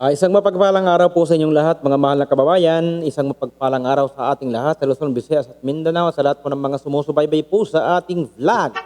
Ah, isang mapagpalang araw po sa inyong lahat, mga mahal na kababayan. Isang mapagpalang araw sa ating lahat, sa Luzon, Visayas at Mindanao, sa lahat po ng mga sumusubaybay po sa ating vlog.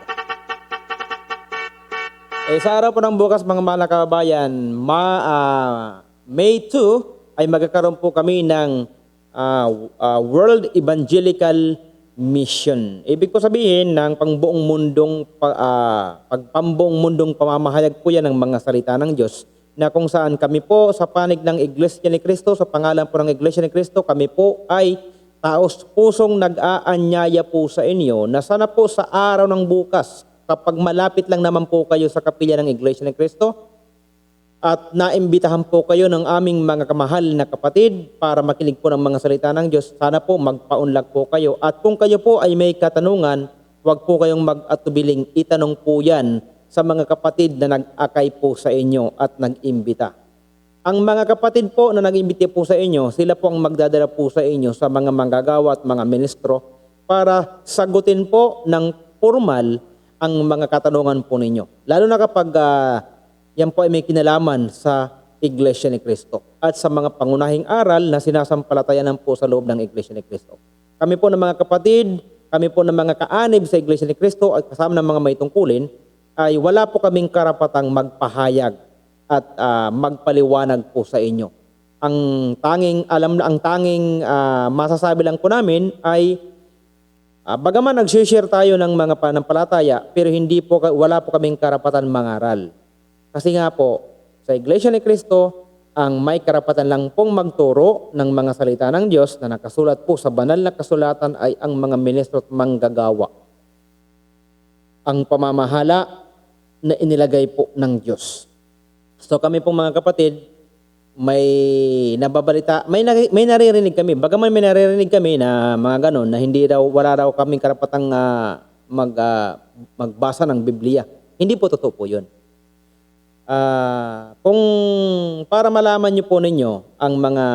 Eh, sa araw po ng bukas, mga mahal na kababayan, ma, ah, May 2, ay magkakaroon po kami ng ah, ah, World Evangelical Mission. Ibig ko sabihin ng pangbuong mundong ah, pagpambuong mundong pamamahayag po yan ng mga salita ng Diyos na kung saan kami po sa panig ng Iglesia ni Cristo, sa pangalan po ng Iglesia ni Cristo, kami po ay taos pusong nag-aanyaya po sa inyo na sana po sa araw ng bukas, kapag malapit lang naman po kayo sa kapilya ng Iglesia ni Cristo, at naimbitahan po kayo ng aming mga kamahal na kapatid para makinig po ng mga salita ng Diyos. Sana po magpaunlak po kayo. At kung kayo po ay may katanungan, huwag po kayong mag-atubiling itanong po yan sa mga kapatid na nag-akay po sa inyo at nag-imbita. Ang mga kapatid po na nag-imbita po sa inyo, sila po ang magdadala po sa inyo sa mga manggagawa at mga ministro para sagutin po ng formal ang mga katanungan po ninyo. Lalo na kapag ah, yan po ay may kinalaman sa Iglesia ni Cristo at sa mga pangunahing aral na sinasampalatayanan po sa loob ng Iglesia ni Cristo. Kami po ng mga kapatid, kami po ng mga kaanib sa Iglesia ni Cristo at kasama ng mga may tungkulin, ay wala po kaming karapatang magpahayag at ah, magpaliwanag po sa inyo. Ang tanging alam na ang tanging ah, masasabi lang po namin ay Ah, bagaman nag-share tayo ng mga panampalataya, pero hindi po wala po kaming karapatan mangaral. Kasi nga po, sa Iglesia ni Cristo, ang may karapatan lang pong magturo ng mga salita ng Diyos na nakasulat po sa banal na kasulatan ay ang mga ministro at manggagawa. Ang pamamahala na inilagay po ng Diyos. So kami pong mga kapatid, may nababalita, may may naririnig kami. Bagaman may naririnig kami na mga ganon na hindi daw wala daw kaming karapatang ah, mag ah, magbasa ng Biblia. Hindi po totoo po 'yun. Ah, kung para malaman niyo po ninyo ang mga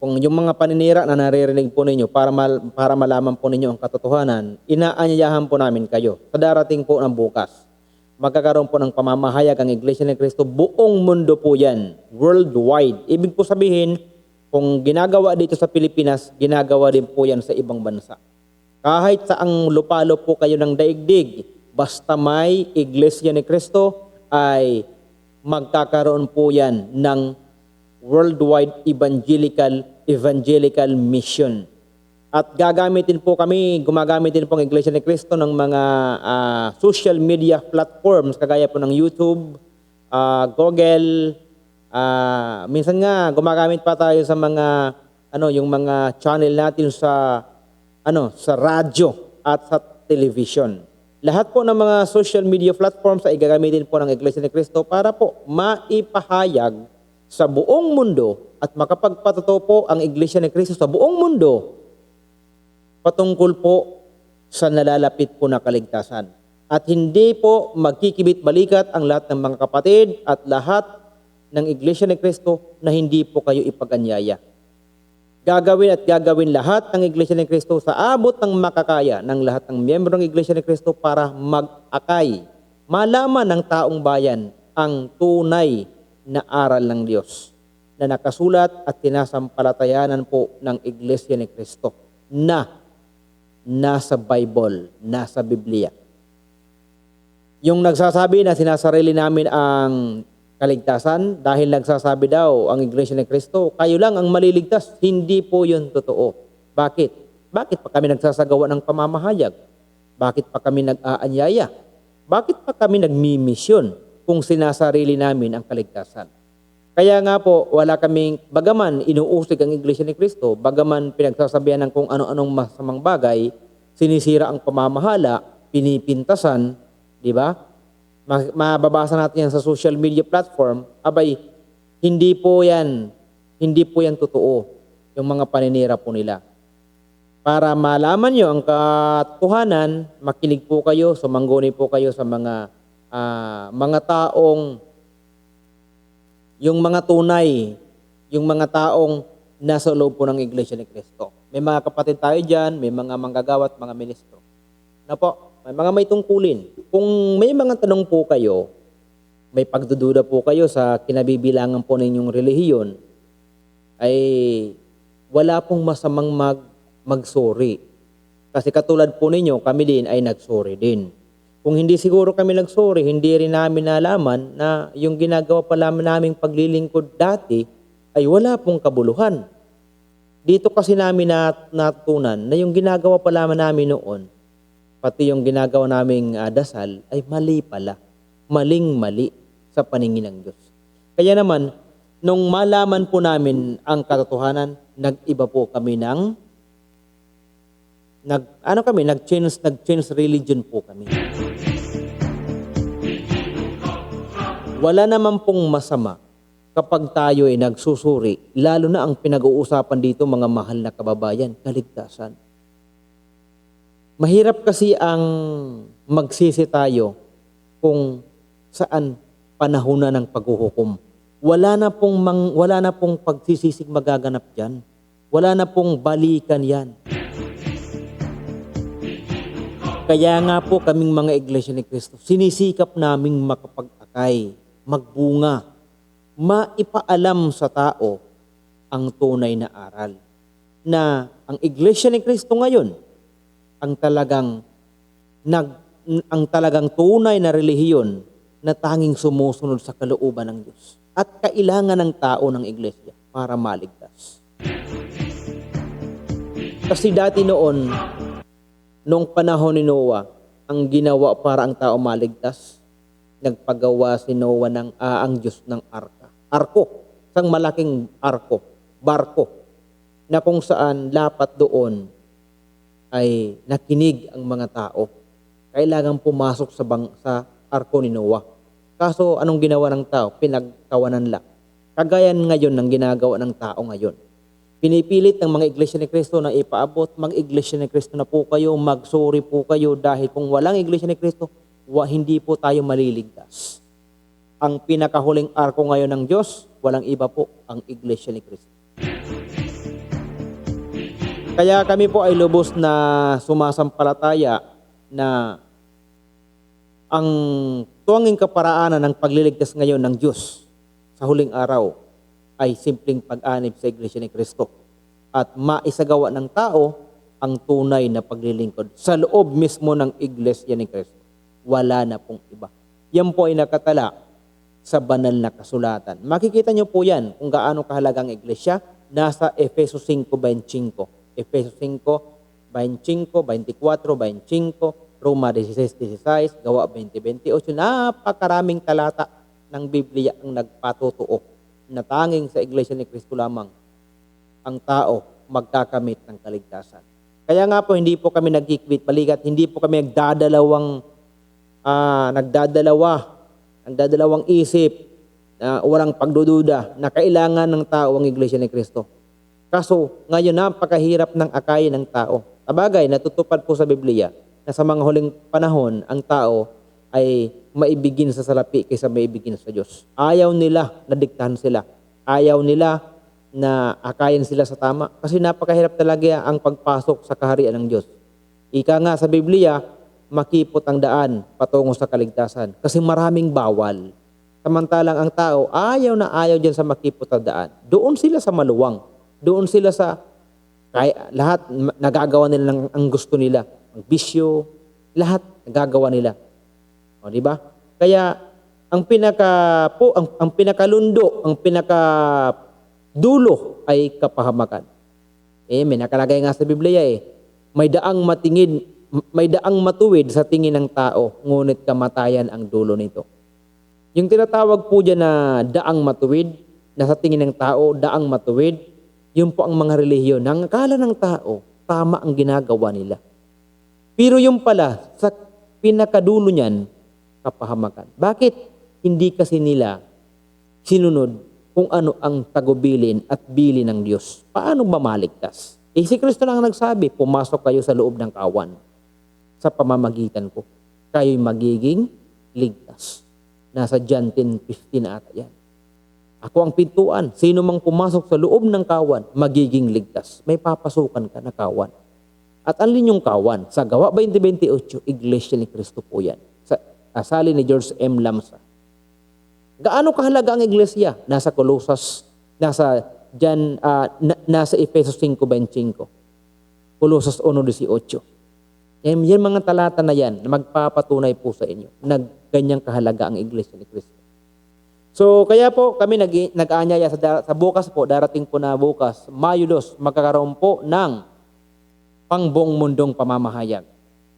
kung yung mga paninira na naririnig po ninyo para mal, para malaman po ninyo ang katotohanan, inaanyayahan po namin kayo sa darating po ng bukas magkakaroon po ng pamamahayag ang Iglesia ni Cristo. Buong mundo po yan, worldwide. Ibig po sabihin, kung ginagawa dito sa Pilipinas, ginagawa din po yan sa ibang bansa. Kahit sa ang lupalo po kayo ng daigdig, basta may Iglesia ni Cristo, ay magkakaroon po yan ng worldwide evangelical evangelical mission. At gagamitin po kami, gumagamit din po ang Iglesia ni Cristo ng mga ah, social media platforms kagaya po ng YouTube, ah, Google, ah, minsan nga gumagamit pa tayo sa mga ano, yung mga channel natin sa ano, sa radyo at sa television. Lahat po ng mga social media platforms ay gagamitin po ng Iglesia ni Cristo para po maipahayag sa buong mundo at makapagpatotoo po ang Iglesia ni Cristo sa buong mundo patungkol po sa nalalapit po na kaligtasan. At hindi po magkikibit balikat ang lahat ng mga kapatid at lahat ng Iglesia ni Cristo na hindi po kayo ipaganyaya. Gagawin at gagawin lahat ng Iglesia ni Cristo sa abot ng makakaya ng lahat ng miyembro ng Iglesia ni Cristo para mag-akay, malaman ng taong bayan ang tunay na aral ng Diyos na nakasulat at tinasampalatayanan po ng Iglesia ni Cristo na nasa Bible, nasa Biblia. Yung nagsasabi na sinasarili namin ang kaligtasan dahil nagsasabi daw ang Iglesia ni Cristo, kayo lang ang maliligtas. Hindi po yun totoo. Bakit? Bakit pa kami nagsasagawa ng pamamahayag? Bakit pa kami nag-aanyaya? Bakit pa kami nagmimisyon kung sinasarili namin ang kaligtasan? Kaya nga po, wala kaming, bagaman inuusig ang Iglesia ni Cristo, bagaman pinagsasabihan ng kung ano-anong masamang bagay, sinisira ang pamamahala, pinipintasan, di ba? Ma- Mababasa natin yan sa social media platform, abay, hindi po yan, hindi po yan totoo, yung mga paninira po nila. Para malaman nyo ang katotohanan, makinig po kayo, sumangguni po kayo sa mga ah, mga taong yung mga tunay, yung mga taong nasa loob po ng Iglesia ni Cristo. May mga kapatid tayo dyan, may mga manggagawa mga ministro. Na po, may mga may tungkulin. Kung may mga tanong po kayo, may pagdududa po kayo sa kinabibilangan po ninyong relihiyon, ay wala pong masamang mag, magsorry. Kasi katulad po ninyo, kami din ay nagsorry din. Kung hindi siguro kami nagsorry, hindi rin namin nalaman na yung ginagawa pala naming paglilingkod dati ay wala pong kabuluhan. Dito kasi namin nat- natutunan na yung ginagawa pala namin noon, pati yung ginagawa naming ah, dasal, ay mali pala. Maling-mali sa paningin ng Diyos. Kaya naman, nung malaman po namin ang katotohanan, nag-iba po kami ng nag ano kami nag-change nag-change religion po kami. Wala naman pong masama kapag tayo ay nagsusuri, lalo na ang pinag-uusapan dito mga mahal na kababayan, kaligtasan. Mahirap kasi ang magsisi tayo kung saan panahon na ng paghuhukom. Wala na pong mang, wala na pong pagsisisig magaganap diyan. Wala na pong balikan 'yan. Kaya nga po kaming mga iglesia ni Kristo, sinisikap naming makapag-akay, magbunga, maipaalam sa tao ang tunay na aral. Na ang iglesia ni Kristo ngayon, ang talagang nag ang talagang tunay na relihiyon na tanging sumusunod sa kalooban ng Diyos at kailangan ng tao ng iglesia para maligtas. Kasi dati noon, Noong panahon ni Noah, ang ginawa para ang tao maligtas, nagpagawa si Noah ng ah, ang Diyos ng arka. Arko, isang malaking arko, barko, na kung saan lapat doon ay nakinig ang mga tao. Kailangan pumasok sa, bang, sa arko ni Noah. Kaso anong ginawa ng tao? Pinagtawanan lang. Kagayan ngayon ng ginagawa ng tao ngayon. Pinipilit ng mga iglesia ni Kristo na ipaabot, mag-iglesia ni Kristo na po kayo, mag-sorry po kayo dahil kung walang iglesia ni Kristo, wa, hindi po tayo maliligtas. Ang pinakahuling arko ngayon ng Diyos, walang iba po, ang iglesia ni Kristo. Kaya kami po ay lubos na sumasampalataya na ang tuwanging kaparaanan ng pagliligtas ngayon ng Diyos sa huling araw ay simpleng pag-anib sa Iglesia ni Kristo at maisagawa ng tao ang tunay na paglilingkod sa loob mismo ng Iglesia ni Kristo. Wala na pong iba. Yan po ay nakatala sa banal na kasulatan. Makikita niyo po yan kung gaano kahalaga ang Iglesia. Nasa Efeso 5.25. Efeso 5, 25, 24, 25, Roma 16, 16, Gawa 20, 28. Napakaraming talata ng Biblia ang nagpatutuo na tanging sa Iglesia ni Kristo lamang ang tao magkakamit ng kaligtasan. Kaya nga po, hindi po kami nagkikwit balikat, hindi po kami nagdadalawang, ah, nagdadalawa, nagdadalawang isip, na walang pagdududa na kailangan ng tao ang Iglesia ni Kristo. Kaso, ngayon napakahirap ng akayin ng tao. Sabagay, natutupad po sa Biblia na sa mga huling panahon, ang tao ay maibigin sa salapi kaysa maibigin sa Diyos. Ayaw nila na diktahan sila. Ayaw nila na akayin sila sa tama. Kasi napakahirap talaga ang pagpasok sa kaharian ng Diyos. Ika nga sa Biblia, makipot ang daan patungo sa kaligtasan. Kasi maraming bawal. Samantalang ang tao, ayaw na ayaw dyan sa makipot ang daan. Doon sila sa maluwang. Doon sila sa kaya, lahat nagagawa nila ng ang gusto nila. Ang bisyo, lahat nagagawa nila. O, di ba? Kaya ang pinaka po ang, ang pinakalundo, ang pinaka dulo ay kapahamakan. Eh, may nakalagay nga sa Biblia eh. May daang matingin, may daang matuwid sa tingin ng tao, ngunit kamatayan ang dulo nito. Yung tinatawag po dyan na daang matuwid, na sa tingin ng tao, daang matuwid, yun po ang mga relihiyon. Ang akala ng tao, tama ang ginagawa nila. Pero yung pala, sa pinakadulo niyan, kapahamakan. Bakit hindi kasi nila sinunod kung ano ang tagubilin at bili ng Diyos? Paano ba maligtas? Eh si Kristo lang ang nagsabi, pumasok kayo sa loob ng kawan sa pamamagitan ko. Kayo'y magiging ligtas. Nasa John 10.15 na ata yan. Ako ang pintuan. Sino mang pumasok sa loob ng kawan, magiging ligtas. May papasukan ka na kawan. At alin yung kawan? Sa gawa 2028, Iglesia ni Kristo po yan. Sa asali ni George M. Lamsa. Gaano kahalaga ang iglesia? Nasa Colossus, nasa Jan, ah, na- nasa Efesos 5.25. Colossus 1.18. Yan, yan mga talata na yan na magpapatunay po sa inyo na ganyang kahalaga ang iglesia ni Kristo. So, kaya po kami nag, nag-aanyaya sa, sa bukas po, darating po na bukas, Mayo 2, magkakaroon po ng pangbuong mundong pamamahayag.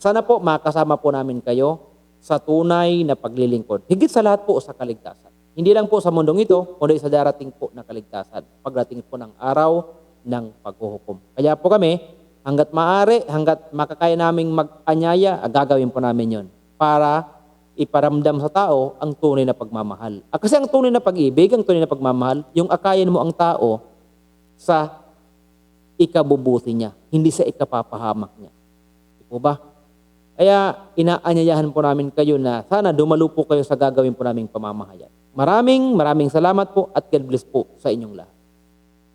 Sana po makasama po namin kayo sa tunay na paglilingkod. Higit sa lahat po sa kaligtasan. Hindi lang po sa mundong ito, kundi sa darating po na kaligtasan. Pagdating po ng araw ng paghuhukom. Kaya po kami, hanggat maaari, hanggat makakaya naming mag-anyaya, ah, gagawin po namin yon para iparamdam sa tao ang tunay na pagmamahal. Ah, kasi ang tunay na pag-ibig, ang tunay na pagmamahal, yung akayin mo ang tao sa ikabubuti niya, hindi sa ikapapahamak niya. Di po ba? Kaya inaanyayahan po namin kayo na sana dumalo po kayo sa gagawin po naming pamamahayag. Maraming maraming salamat po at God bless po sa inyong lahat.